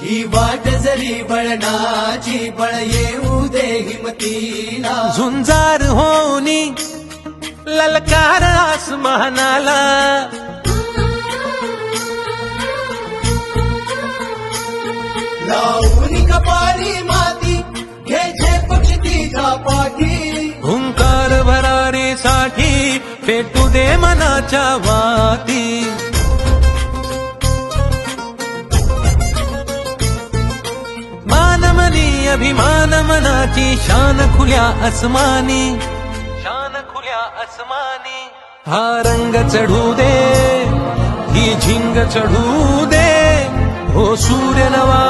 ही वाट जरी बळणाची बळ येऊ दे हिमतीला. झुंजार होनी ललकार आसमानाला. लावून कपारी माती घे झेप पाठी. हुंकार भरारीसाठी पेटू दे मनाच्या वाती. मानमनी अभिमान मनाची शान खुल्या अस्मानी शान खुल्या अस्मानी हा रंग चढू दे ही झिंग चढू दे. हो सूर्य नवा